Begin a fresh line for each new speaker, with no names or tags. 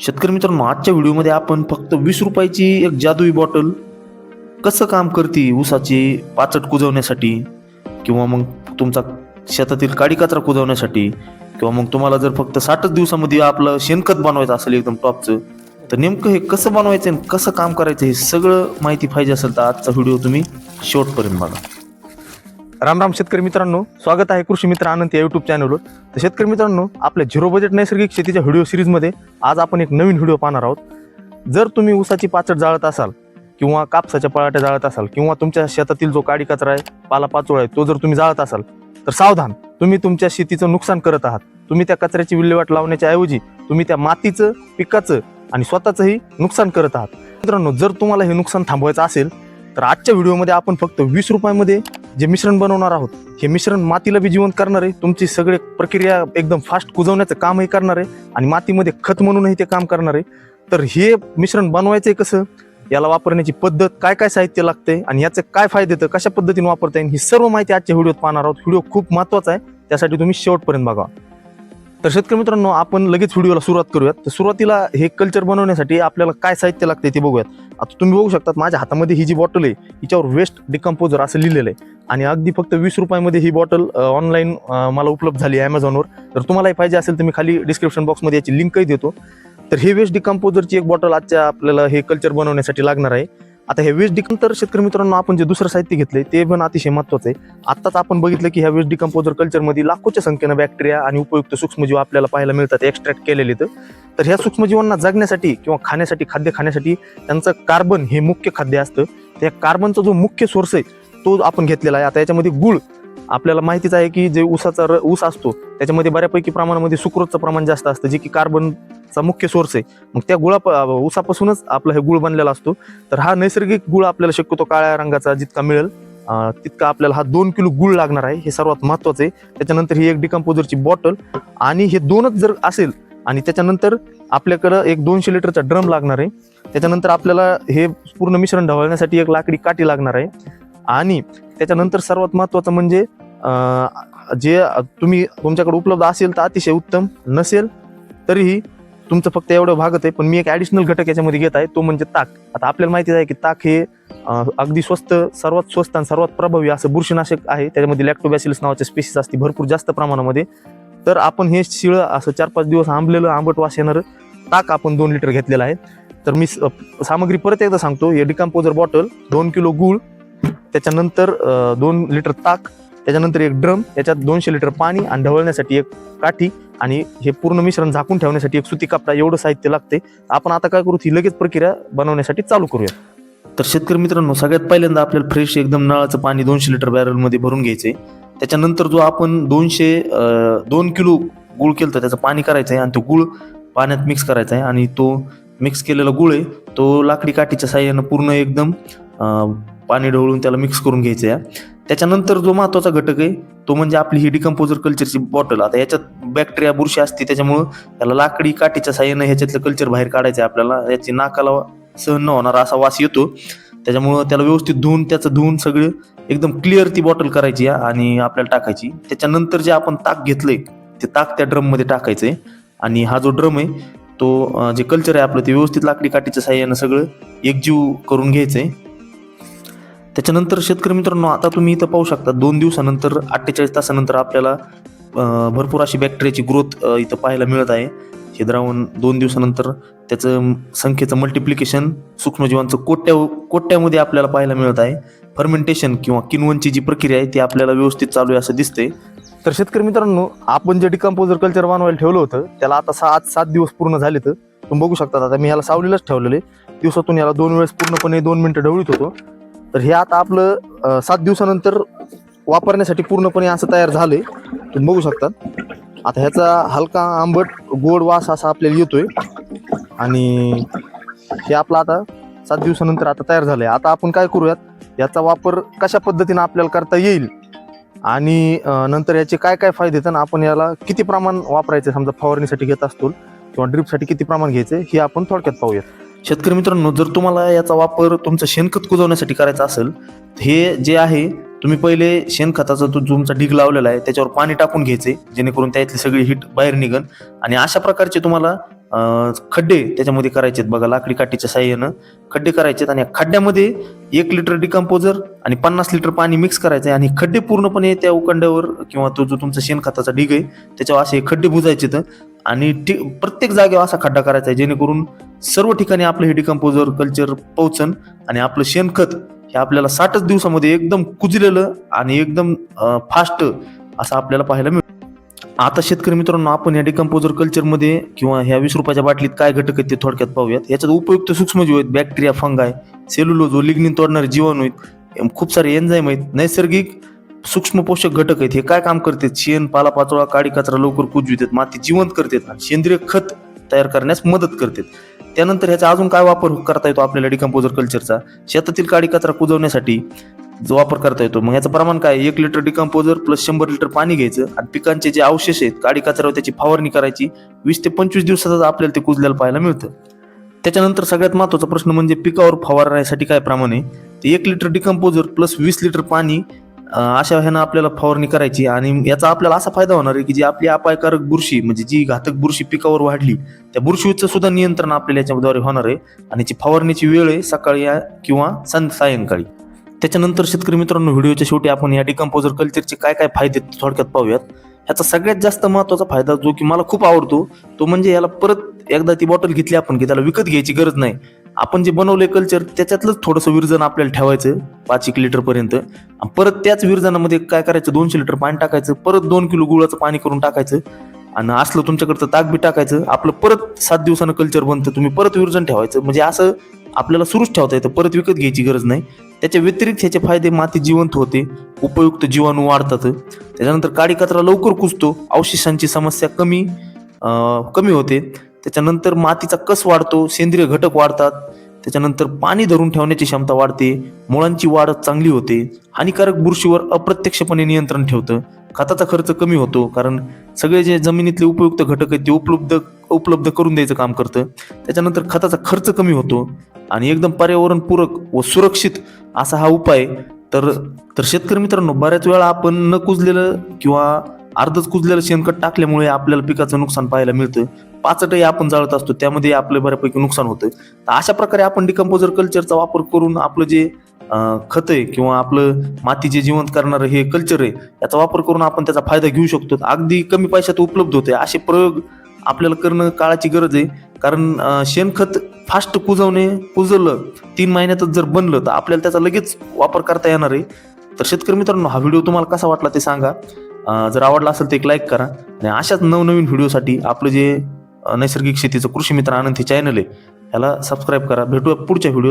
शेतकरी मित्रांनो आजच्या व्हिडिओमध्ये आपण फक्त वीस रुपयाची एक जादुई बॉटल कसं काम करते ऊसाची पाचट कुजवण्यासाठी? किंवा मग तुमचा शेतातील काडी कचरा कुजवण्यासाठी? किंवा मग तुम्हाला जर फक्त साठच दिवसामध्ये आपलं शेणखत बनवायचं असेल एकदम टॉपचं तर नेमकं हे कसं बनवायचं आणि कसं काम करायचं हे सगळं माहिती पाहिजे असेल तर आजचा व्हिडिओ तुम्ही शेवटपर्यंत बघा.
राम राम शेतकरी मित्रांनो स्वागत आहे कृषी मित्र आनंद या युट्यूब चॅनलवर तर शेतकरी मित्रांनो आपल्या झिरो बजेट नैसर्गिक शेतीच्या व्हिडिओ सिरीजमध्ये आज आपण एक नवीन व्हिडिओ पाहणार आहोत. जर तुम्ही ऊसाची पाचट जाळत असाल किंवा कापसाच्या पळाट्या जाळत असाल किंवा तुमच्या शेतातील जो काडी कचरा आहे पाला पाचोळा आहे तो जर तुम्ही जाळत असाल तर सावधान तुम्ही तुमच्या शेतीचं नुकसान करत आहात. तुम्ही त्या कचऱ्याची विल्हेवाट लावण्याच्या ऐवजी तुम्ही त्या मातीचं पिकाचं आणि स्वतःचंही नुकसान करत आहात. मित्रांनो जर तुम्हाला हे नुकसान थांबवायचं असेल तर आजच्या व्हिडिओमध्ये आपण फक्त वीस रुपयामध्ये जे मिश्रण बनवणार आहोत हे मिश्रण मातीला बी जिवंत करणार आहे. तुमची सगळे प्रक्रिया एकदम फास्ट कुजवण्याचं कामही करणार आहे आणि मातीमध्ये खत म्हणूनही ते काम करणार आहे. तर हे मिश्रण बनवायचंय कसं? याला वापरण्याची पद्धत काय काय साहित्य लागते आणि याचे काय फायदे तर कशा पद्धतीने वापरता येईल ही सर्व माहिती आजच्या व्हिडिओत पाहणार आहोत. व्हिडिओ खूप महत्त्वाचा आहे. त्यासाठी तुम्ही शेवटपर्यंत बघा. तर शेतकरी मित्रांनो आपण लगेच व्हिडिओला सुरुवात करूयात. तर सुरुवातीला हे कल्चर बनवण्यासाठी आपल्याला काय साहित्य लागते ते बघूयात. आता तुम्ही बघू शकतात माझ्या हातामध्ये ही जी बॉटल आहे हिच्यावर वेस्ट डिकम्पोजर असं लिहिलेलं आहे. आणि अगदी फक्त वीस रुपयामध्ये ही बॉटल ऑनलाईन मला उपलब्ध झाली आहे तर तुम्हालाही पाहिजे असेल तर मी खाली डिस्क्रिप्शन बॉक्समध्ये याची लिंकही देतो. तर हे वेस्ट डिकम्पोजरची एक बॉटल आजच्या आपल्याला हे कल्चर बनवण्यासाठी लागणार आहे. आता हे वेस्ट डिकंपर शेतकरी मित्रांनो आपण जे दुसरं साहित्य घेतले ते पण अतिशय महत्वाचं आहे. आत्ताच आपण बघितलं की ह्या वेस्ट डिकम्पोजर कल्चरमध्ये लाखोच्या संख्येनं बॅक्टेरिया आणि उपयुक्त सूक्ष्मजीव आपल्याला पाहायला मिळतात एक्स्ट्रॅक्ट केलेले तर तर ह्या सूक्ष्मजीवांना जगण्यासाठी किंवा खाण्यासाठी खाद्य खाण्यासाठी त्यांचं कार्बन हे मुख्य खाद्य असतं. त्या कार्बनचा जो मुख्य सोर्स आहे तो आपण घेतलेला आहे. आता याच्यामध्ये गुळ आपल्याला माहितीच आहे की जे ऊसाचा र- ऊस असतो त्याच्यामध्ये बऱ्यापैकी प्रमाणामध्ये सुक्रोजचं प्रमाण जास्त असतं जे की कार्बनचा मुख्य सोर्स आहे. मग त्या गुळा ऊसापासूनच आपला हे गुळ बनलेला असतो. तर हा नैसर्गिक गुळ आपल्याला शक्यतो काळ्या रंगाचा जितका मिळेल तितका आपल्याला हा दोन किलो गुळ लागणार आहे. हे सर्वात महत्वाचं आहे. त्याच्यानंतर ही एक डिकम्पोजरची बॉटल आणि हे दोनच जर असेल आणि त्याच्यानंतर आपल्याकडं एक दोनशे लिटरचा ड्रम लागणार आहे. त्याच्यानंतर आपल्याला हे पूर्ण मिश्रण ढवळण्यासाठी एक लाकडी काठी लागणार आहे. आणि त्याच्यानंतर सर्वात महत्वाचं म्हणजे जे तुम्ही तुमच्याकडे उपलब्ध असेल तर अतिशय उत्तम. नसेल तरीही तुमचं फक्त एवढं भागत आहे. पण मी एक ॲडिशनल घटक याच्यामध्ये घेत आहे. तो म्हणजे ताक. आता आपल्याला माहिती आहे की ताक हे अगदी स्वस्त सर्वात स्वस्त आणि सर्वात प्रभावी असं बुरशीनाशक आहे. त्याच्यामध्ये लॅक्टोबॅसिलस नावाचे स्पेसिस असते भरपूर जास्त प्रमाणामध्ये. तर आपण हे शिळं असं चार पाच दिवस आंबलेलं आंबट वास येणारं ताक आपण दोन लिटर घेतलेलं आहे. तर मी स- सामग्री परत एकदा सांगतो. हे डिकम्पोजर बॉटल दोन किलो गूळ त्याच्यानंतर दोन लिटर ताक त्याच्यानंतर एक ड्रम त्याच्यात दोनशे लिटर पाणी आणि ढवळण्यासाठी एक काठी आणि हे पूर्ण मिश्रण झाकून ठेवण्यासाठी एक सुती कापडा एवढं साहित्य लागते. आपण आता काय करू ही लगेच प्रक्रिया बनवण्यासाठी चालू करूया.
तर शेतकरी मित्रांनो सगळ्यात पहिल्यांदा आपल्याला फ्रेश एकदम नळाचं पाणी दोनशे लिटर बॅरलमध्ये भरून घ्यायचंय. त्याच्यानंतर जो आपण दोनशे दोन किलो गुळ केलं तर त्याचं पाणी करायचं आहे आणि तो गुळ पाण्यात मिक्स करायचा आहे आणि तो मिक्स केलेला गुळ आहे तो लाकडी काठीच्या साह्यानं पूर्ण एकदम पाणी ढवळून त्याला मिक्स करून घ्यायचं आहे त्याच्यानंतर जो महत्त्वाचा घटक आहे तो म्हणजे आपली ही डिकम्पोजर कल्चरची बॉटल आता याच्यात बॅक्टेरिया बुरशी असते त्याच्यामुळं त्याला लाकडी काठीच्या साह्यानं ह्याच्यातलं कल्चर बाहेर काढायचं आहे आपल्याला. याची नाकाला सहन न होणारा असा वास येतो. त्याच्यामुळं त्याला व्यवस्थित धुवून त्याचं धुवून सगळं एकदम क्लिअर ती बॉटल करायची आहे आणि आपल्याला टाकायची. त्याच्यानंतर जे आपण ताक घेतलंय ते ताक त्या ड्रममध्ये टाकायचं आहे आणि हा जो ड्रम आहे तो जे कल्चर आहे आपलं ते व्यवस्थित लाकडी काठीच्या साह्यानं सगळं एकजीव करून घ्यायचं आहे त्याच्यानंतर शेतकरी मित्रांनो आता तुम्ही इथं पाहू शकता दोन दिवसानंतर अठ्ठेचाळीस तासानंतर आपल्याला भरपूर अशी बॅक्टेरियाची ग्रोथ इथं पाहायला मिळत आहे. हे द्रावण दोन दिवसानंतर त्याचं संख्येचं मल्टिप्लिकेशन सूक्ष्मजीवांचं कोट्या कोट्यामध्ये आपल्याला पाहायला मिळत आहे. फर्मेंटेशन किंवा किनवनची जी प्रक्रिया आहे ती आपल्याला व्यवस्थित चालू आहे असं दिसते
तर शेतकरी मित्रांनो आपण जे डिकम्पोजर कल्चर बनवायला ठेवलं होतं त्याला आता सात सात दिवस पूर्ण झाले तर तुम्ही बघू शकता आता मी ह्याला सावलीलाच ठेवलेले दिवसातून याला दोन वेळेस पूर्णपणे दोन मिनिटं ढवळीत होतो. तर हे आता आपलं सात दिवसानंतर वापरण्यासाठी पूर्णपणे असं तयार झालंय. तुम्ही बघू शकता. आता ह्याचा हलका आंबट गोड वास असा आपल्याला येतोय. आणि हे आपलं आता सात दिवसानंतर आता तयार झालं आहे आता आपण काय करूयात? याचा वापर कशा पद्धतीनं आपल्याला करता येईल? आणि नंतर याचे काय काय फायदे आहेत? आणि आपण याला किती प्रमाण वापरायचे? समजा फवारणीसाठी घेत असतो किंवा ड्रिपसाठी किती प्रमाण घ्यायचे हे आपण थोडक्यात पाहूयात.
शेतकरी मित्रांनो जर तुम्हाला याचा वापर तुमचं शेणखत कुजवण्यासाठी करायचा असेल तर हे जे आहे तुम्ही पहिले शेणखताचा तो तुमचा ढीग लावलेला आहे त्याच्यावर पाणी टाकून घ्यायचे जेणेकरून त्यातली सगळी हिट बाहेर निघन. आणि अशा प्रकारचे तुम्हाला खड्डे त्याच्यामध्ये करायचे बघा लाकडी काठीच्या साह्यानं. खड्डे करायचे आणि या खड्ड्यामध्ये एक लिटर डिकम्पोजर आणि पन्नास लिटर पाणी मिक्स करायचं आहे आणि खड्डे पूर्णपणे त्या उकंड्यावर किंवा तो जो तुमचा शेणखताचा ढीग आहे त्याच्यावर असे खड्डे बुजायचे तर आणि प्रत्येक जागेवर असा खड्डा करायचा आहे जेणेकरून सर्व ठिकाणी आपलं हे डिकम्पोजर कल्चर पोहोचन आणि आपलं शेणखत हे आपल्याला साठच दिवसामध्ये एकदम कुजलेलं आणि एकदम फास्ट असं आपल्याला पाहायला मिळतं. आता शेतकरी मित्रांनो आपण या डिकम्पोजर कल्चरमध्ये किंवा ह्या वीस रुपयाच्या बाटलीत काय घटक आहेत ते थोडक्यात पाहूयात. याच्यात उपयुक्त सूक्ष्मजीव आहेत बॅक्टेरिया फंगाय सेल्युलोज व लिग्निन तोडणारे जीवाणू आहेत खूप सारे एन्झाईम आहेत नैसर्गिक सूक्ष्म पोषक घटक आहेत. हे काय काम करतात? शेण पालापाचोळा काडी कचरा लवकर कुजवितात. माती जिवंत करतात. आणि सेंद्रिय खत तयार करण्यास मदत करतात. त्यानंतर ह्याचा अजून काय वापर करता येतो आपल्याला डिकम्पोजर कल्चरचा शेतातील काडी कचरा कुजवण्यासाठी जो वापर करता येतो. मग याचं प्रमाण काय? एक लिटर डिकम्पोजर प्लस शंभर लिटर पाणी घ्यायचं. आणि पिकांचे जे अवशेष आहेत काडी कचऱ्यावर त्याची फवारणी करायची. वीस ते पंचवीस दिवसातच आपल्याला ते कुजल्याला पाहायला मिळतं. त्याच्यानंतर सगळ्यात महत्त्वाचा प्रश्न म्हणजे पिकावर फवारण्यासाठी काय प्रमाण आहे? ते एक लिटर डिकम्पोजर प्लस वीस लिटर पाणी अशा ह्यानं आपल्याला फवारणी करायची आणि याचा आपल्याला असा फायदा होणार आहे की जी आपली अपायकारक बुरशी म्हणजे जी घातक बुरशी पिकावर वाढली त्या बुरशीचं सुद्धा नियंत्रण आपल्याला याच्याद्वारे होणार आहे आणि जी फवारणीची वेळ आहे सकाळी या- किंवा सं सायंकाळी. त्याच्यानंतर शेतकरी मित्रांनो व्हिडिओच्या शेवटी आपण या डिकम्पोजर कल्चरचे काय काय फायदे थोडक्यात पाहूयात. ह्याचा सगळ्यात जास्त महत्त्वाचा फायदा जो की मला खूप आवडतो तो म्हणजे याला परत एकदा ती बॉटल घेतली आपण की त्याला विकत घ्यायची गरज नाही. आपण जे बनवले कल्चर त्याच्यातलंच थोडंसं विरजन आपल्याला ठेवायचं पाच एक लिटरपर्यंत आणि परत त्याच विरजनामध्ये काय करायचं दोनशे लिटर पाणी टाकायचं परत दोन किलो गुळाचं पाणी करून टाकायचं. आणि असलं तुमच्याकडचं ताक बी टाकायचं. आपलं परत सात दिवसानं कल्चर बनतं तुम्ही परत विरजन ठेवायचं. म्हणजे असं आपल्याला सुरूच ठेवता येतं परत विकत घ्यायची गरज नाही. त्याच्या व्यतिरिक्त ह्याचे फायदे माती जिवंत होते उपयुक्त जीवाणू वाढतात. त्याच्यानंतर काडी कचरा लवकर कुजतो अवशेषांची समस्या कमी कमी होते. त्याच्यानंतर मातीचा कस वाढतो सेंद्रिय घटक वाढतात त्याच्यानंतर पाणी धरून ठेवण्याची क्षमता वाढते मुळांची वाढ चांगली होते. हानिकारक बुरशीवर अप्रत्यक्षपणे नियंत्रण ठेवतं. खताचा खर्च कमी होतो कारण सगळे जे जमिनीतले उपयुक्त घटक आहेत ते उपलब्ध उपलब्ध करून द्यायचं काम करतं. त्याच्यानंतर खताचा खर्च कमी होतो आणि एकदम पर्यावरणपूरक व सुरक्षित असा हा उपाय. तर तर शेतकरी मित्रांनो बऱ्याच वेळा आपण न कुजलेलं किंवा अर्धच कुजलेलं शेणखत टाकल्यामुळे आपल्याला पिकाचं नुकसान पाहायला मिळतं. पाचटही आपण जाळत असतो त्यामध्ये आपलं बऱ्यापैकी नुकसान होतं. तर अशा प्रकारे आपण डिकम्पोजर कल्चरचा वापर करून आपलं जे खत आहे किंवा आपलं मातीचे जिवंत करणारं हे कल्चर आहे याचा वापर करून आपण त्याचा फायदा घेऊ शकतो. अगदी कमी पैशात उपलब्ध होते असे प्रयोग आपल्याला करणं काळाची गरज आहे. कारण शेणखत फास्ट कुजवणे कुजवलं तीन महिन्यातच जर बनलं तर आपल्याला त्याचा लगेच वापर करता येणार आहे. तर शेतकरी मित्रांनो हा व्हिडिओ तुम्हाला कसा वाटला ते सांगा. जर आवडला असेल तर एक लाईक करा. आणि अशाच नवनवीन व्हिडिओसाठी आपलं जे नैसर्गिक शेतीचं कृषी मित्र आनंद हे चॅनल आहे. ह्याला सबस्क्राईब करा. भेटूया पुढच्या व्हिडिओ